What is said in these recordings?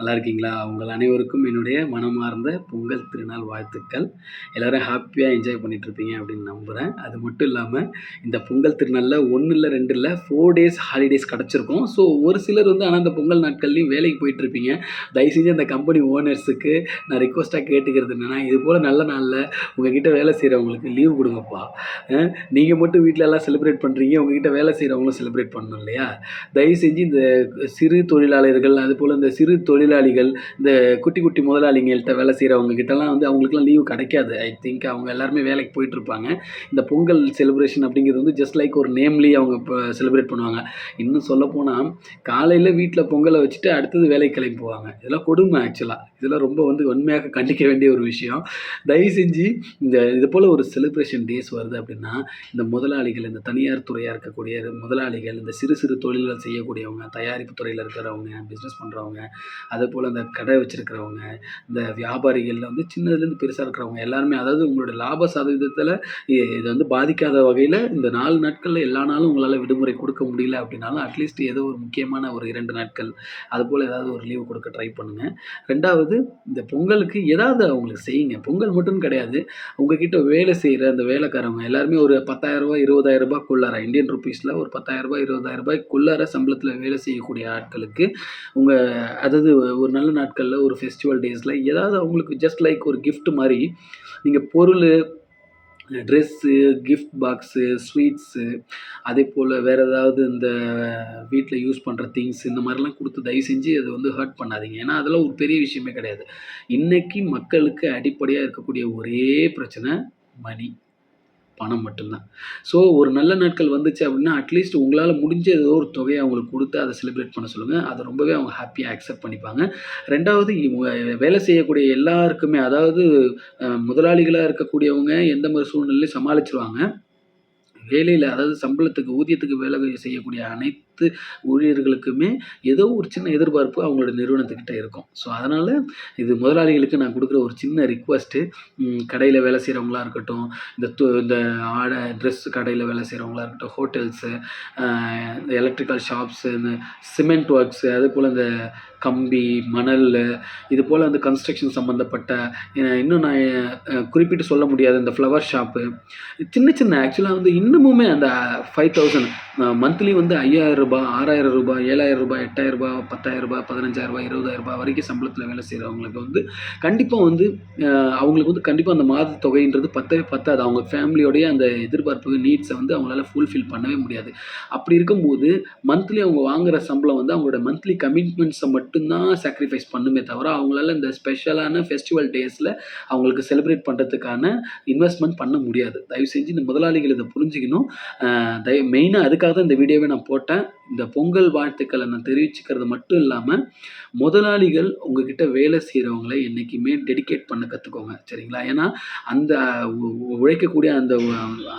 நல்லா இருக்கீங்களா? உங்கள் அனைவருக்கும் என்னுடைய மனமார்ந்த பொங்கல் திருநாள் வாழ்த்துக்கள். எல்லோரும் ஹாப்பியாக என்ஜாய் பண்ணிகிட்ருப்பீங்க அப்படின்னு நம்புகிறேன் அது மட்டும் இல்லாமல் இந்த பொங்கல் திருநாளில் ஒன்று இல்லை ரெண்டு இல்லை ஃபோர் டேஸ் ஹாலிடேஸ் கிடச்சிருக்கும். ஸோ ஒரு சிலர் வந்து ஆனால் அந்த பொங்கல் நாட்கள்லையும் வேலைக்கு போயிட்டுருப்பீங்க தயவு செஞ்சு அந்த கம்பெனி ஓனர்ஸுக்கு நான் ரிக்வஸ்ட்டாக கேட்டுக்கிறது என்னென்னா இது போல் நல்ல நாளில் உங்ககிட்ட வேலை செய்கிறவங்களுக்கு லீவ் கொடுங்கப்பா. நீங்கள் மட்டும் வீட்டில் எல்லாம் செலிப்ரேட் பண்ணுறீங்க உங்ககிட்ட வேலை செய்கிறவங்களும் செலிப்ரேட் பண்ணணும் இல்லையா? தயவு செஞ்சு இந்த சிறு தொழிலாளர்கள் அதுபோல் இந்த சிறு தொழில் தொழிலாளிகள் இந்த குட்டி குட்டி முதலாளிங்கள்கிட்ட வேலை செய்கிறவங்க கிட்டலாம் வந்து அவங்களுக்குலாம் லீவு கிடைக்காது. ஐ திங்க் அவங்க எல்லாருமே வேலைக்கு போயிட்டுருப்பாங்க. இந்த பொங்கல் செலிப்ரேஷன் அப்படிங்கிறது வந்து ஜஸ்ட் லைக் ஒரு நேம்லி அவங்க இப்போ செலிப்ரேட் பண்ணுவாங்க. இன்னும் சொல்லப்போனால் காலையில் வீட்டில் பொங்கலை வச்சுட்டு அடுத்தது வேலைக்கு கிளம்பி போவாங்க இதெல்லாம் கொடுமை ஆக்சுவலாக இதெல்லாம் ரொம்ப வந்து உண்மையாக கண்டிக்க வேண்டிய ஒரு விஷயம். தயவு செஞ்சு இந்த இது போல் ஒரு செலிப்ரேஷன் டேஸ் வருது அப்படின்னா இந்த முதலாளிகள் இந்த தனியார் துறையாக இருக்கக்கூடிய முதலாளிகள் இந்த சிறு சிறு தொழில்கள் செய்யக்கூடியவங்க தயாரிப்பு துறையில் இருக்கிறவங்க பிஸ்னஸ் பண்ணுறவங்க அதே போல் இந்த கடை வச்சுருக்கிறவங்க இந்த வியாபாரிகளில் வந்து சின்னதுலேருந்து பெருசாக இருக்கிறவங்க எல்லாருமே அதாவது உங்களோட லாப சதவீதத்தில் இது வந்து பாதிக்காத வகையில் இந்த நாலு நாட்களில் எல்லா நாளும் உங்களால் விடுமுறை கொடுக்க முடியல அப்படின்னாலும் அட்லீஸ்ட் ஏதோ ஒரு முக்கியமான ஒரு இரண்டு நாட்கள் அது போல் ஏதாவது ஒரு லீவு கொடுக்க ட்ரை பண்ணுங்கள் ரெண்டாவது இந்த பொங்கலுக்கு ஏதாவது அவங்களுக்கு செய்யுங்க. பொங்கல் மட்டும் கிடையாது. உங்ககிட்ட வேலை செய்கிற அந்த வேலைக்காரவங்க எல்லாருமே ஒரு பத்தாயிரரூபா இருபதாயிரம் ரூபாய்க்குள்ளார இந்தியன் ருபீஸில் ஒரு பத்தாயிரரூபா இருபதாயிரம் ரூபாய்க்குள்ளார சம்பளத்தில் வேலை செய்யக்கூடிய ஆட்களுக்கு உங்கள் அதாவது ஒரு நல்ல நாட்களில் ஒரு ஃபெஸ்டிவல் டேஸில் ஏதாவது அவங்களுக்கு ஜஸ்ட் லைக் ஒரு கிஃப்ட் மாதிரி நீங்கள் பொருள் ட்ரெஸ்ஸு கிஃப்ட் பாக்ஸு ஸ்வீட்ஸு அதே போல் வேறு ஏதாவது இந்த வீட்டில் யூஸ் பண்ணுற திங்ஸ் இந்த மாதிரிலாம் கொடுத்து தயவு செஞ்சு அதை வந்து ஹர்ட் பண்ணாதீங்க. ஏன்னா அதெல்லாம் ஒரு பெரிய விஷயமே கிடையாது. இன்றைக்கி மக்களுக்கு அடிப்படையாக இருக்கக்கூடிய ஒரே பிரச்சனை மணி பணம் மட்டும்தான். ஸோ ஒரு நல்ல நாட்கள் வந்துச்சு அப்படின்னா அட்லீஸ்ட் உங்களால் முடிஞ்ச ஏதோ ஒரு தொகையை அவங்களுக்கு கொடுத்து அதை செலிப்ரேட் பண்ண சொல்லுங்கள் அதை ரொம்பவே அவங்க ஹாப்பியாக அக்செப்ட் பண்ணிப்பாங்க. ரெண்டாவது வேலை செய்யக்கூடிய எல்லாருக்குமே அதாவது முதலாளிகளாக இருக்கக்கூடியவங்க எந்த மாதிரி சூழ்நிலையும் சமாளிச்சிருவாங்க. வேலையில் அதாவது சம்பளத்துக்கு ஊதியத்துக்கு வேலை செய்யக்கூடிய அனைத்து ஊழியர்களுக்குமே ஏதோ ஒரு சின்ன எதிர்பார்ப்பு அவங்களோட நிறுவனத்துக்கிட்ட இருக்கும். ஸோ அதனால் இது முதலாளிகளுக்கு நான் கொடுக்குற ஒரு சின்ன ரிக்வஸ்ட்டு கடையில் வேலை செய்கிறவங்களா இருக்கட்டும் இந்த து இந்த ஆடை ட்ரெஸ் கடையில் வேலை செய்கிறவங்களா இருக்கட்டும் ஹோட்டல்ஸு இந்த எலக்ட்ரிக்கல் ஷாப்ஸு இந்த சிமெண்ட் ஒர்க்ஸு அது போல் இந்த கம்பி மணல் இது போல் வந்து கன்ஸ்ட்ரக்ஷன் சம்மந்தப்பட்ட இன்னும் நான் குறிப்பிட்டு சொல்ல முடியாது இந்த ஃப்ளவர் ஷாப்பு சின்ன சின்ன ஆக்சுவலாக வந்து இன்னமுமே அந்த ஃபைவ் தௌசண்ட் மந்த்லி வந்து ஐயாயிரம் ரூபாய் ஆறாயிரம் ரூபாய் ஏழாயிரம் ரூபாய் எட்டாயிரம் ரூபாய் பத்தாயிரம் ரூபாய் பதினஞ்சாயிரம் ரூபாய் இருபதாயிரம் ரூபாய் வரைக்கும் சம்பளத்தில் வேலை செய்கிறவங்களுக்கு வந்து கண்டிப்பாக வந்து அவங்களுக்கு வந்து கண்டிப்பாக அந்த மாத தொகைன்றது பத்தவே பத்தாது. அவங்க ஃபேமிலியோடைய அந்த எதிர்பார்ப்பு நீட்ஸை வந்து அவங்களால ஃபுல்ஃபில் பண்ணவே முடியாது. அப்படி இருக்கும்போது மந்த்லி அவங்க வாங்குகிற சம்பளம் வந்து அவங்களோட மந்த்லி கமிட்மெண்ட்ஸை மட்டும் மட்டும்தான் சாக்ரிஃபைஸ் பண்ணுமே தவிர அவங்களால இந்த ஸ்பெஷலான ஃபெஸ்டிவல் டேஸில் அவங்களுக்கு செலிப்ரேட் பண்ணுறதுக்கான இன்வெஸ்ட்மெண்ட் பண்ண முடியாது. தயவு செஞ்சு இந்த முதலாளிகள் இதை புரிஞ்சுக்கணும். தயவு மெயினாக அதுக்காக தான் இந்த வீடியோவை நான் போட்டேன். இந்த பொங்கல் வாழ்த்துக்களை நான் தெரிவிச்சுக்கிறது மட்டும் இல்லாமல் முதலாளிகள் உங்ககிட்ட வேலை செய்கிறவங்களை என்றைக்குமே டெடிகேட் பண்ண கற்றுக்கோங்க சரிங்களா? ஏன்னா அந்த உழைக்கக்கூடிய அந்த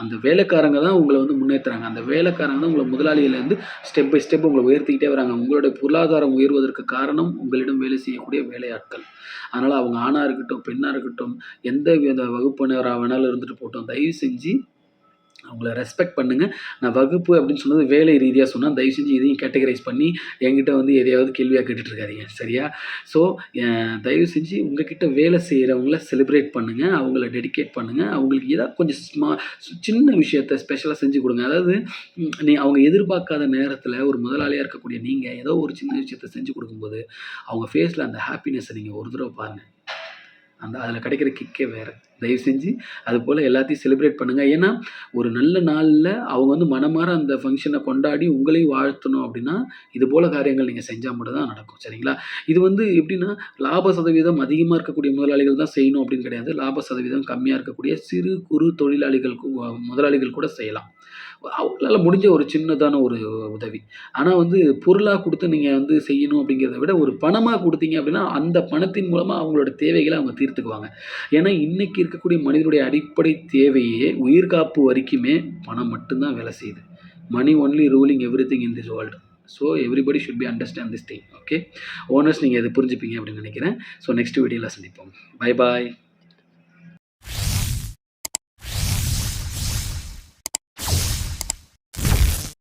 அந்த வேலைக்காரங்க தான் உங்களை வந்து முன்னேற்றுறாங்க அந்த வேலைக்காரங்க தான் உங்களை முதலாளிகள்லேருந்து ஸ்டெப் பை ஸ்டெப் உங்களை உயர்த்திக்கிட்டே வராங்க. உங்களுடைய பொருளாதாரம் உயர்வதற்கு காரணம் உங்களிடம் வேலை செய்யக்கூடிய வேலையாட்கள். அதனால் அவங்க ஆணாக இருக்கட்டும் பெண்ணாக இருக்கட்டும் எந்த வித வகுப்பினராக வேணாலும் இருந்துட்டு போட்டோம் தயவு செஞ்சு அவங்கள ரெஸ்பெக்ட் பண்ணுங்கள் நான் வகுப்பு அப்படின்னு சொன்னது வேலை ரீதியாக சொன்னால் தயவு செஞ்சு இதையும் கேட்டகரைஸ் பண்ணி என்கிட்ட வந்து எதையாவது கேள்வியாக கேட்டுட்ருக்காதீங்க. சரியா? ஸோ தயவு செஞ்சு உங்ககிட்ட வேலை செய்கிறவங்கள செலிப்ரேட் பண்ணுங்கள் அவங்கள டெடிகேட் பண்ணுங்கள் அவங்களுக்கு ஏதாவது கொஞ்சம் ஸ்மா சின்ன விஷயத்த ஸ்பெஷலாக செஞ்சு கொடுங்க. அதாவது நீ அவங்க எதிர்பார்க்காத நேரத்தில் ஒரு முதலாளியாக இருக்கக்கூடிய நீங்கள் ஏதோ ஒரு சின்ன விஷயத்த செஞ்சு கொடுக்கும்போது அவங்க ஃபேஸில் அந்த ஹாப்பினஸ்ஸை நீங்கள் ஒரு தடவை பாருங்கள் அந்த அதில் கிடைக்கிற கிக்கே வேறு. தயவு செஞ்சு அது போல் எல்லாத்தையும் செலிப்ரேட் பண்ணுங்கள் ஏன்னா ஒரு நல்ல நாளில் அவங்க வந்து மனமாற அந்த ஃபங்க்ஷனை கொண்டாடி உங்களையும் வாழ்த்தணும் அப்படின்னா இது போல் காரியங்கள் நீங்கள் செஞ்சால் மட்டும் தான் நடக்கும். சரிங்களா? இது வந்து எப்படின்னா லாப சதவீதம் அதிகமாக இருக்கக்கூடிய முதலாளிகள் தான் செய்யணும் அப்படின்னு கிடையாது. லாப சதவீதம் கம்மியாக இருக்கக்கூடிய சிறு குறு தொழிலாளிகள் முதலாளிகள் கூட செய்யலாம். அவங்களால முடிஞ்ச ஒரு சின்னதான ஒரு உதவி. ஆனால் வந்து பொருளாக கொடுத்து நீங்கள் வந்து செய்யணும் அப்படிங்கிறத விட ஒரு பணமாக கொடுத்தீங்க அப்படின்னா அந்த பணத்தின் மூலமாக அவங்களோட தேவைகளை அவங்க தீர்த்துக்குவாங்க. ஏன்னா இன்றைக்கி இருக்கக்கூடிய மனிதனுடைய அடிப்படை தேவையே உயிர் காப்பு வரைக்குமே பணம் மட்டும்தான் வேலை செய்யுது. Money only ruling everything in this world so everybody should be understand this thing okay owners நீங்கள் இதை புரிஞ்சுப்பீங்க அப்படின்னு நினைக்கிறேன். ஸோ நெக்ஸ்ட் வீடியோவில் சந்திப்போம். Bye bye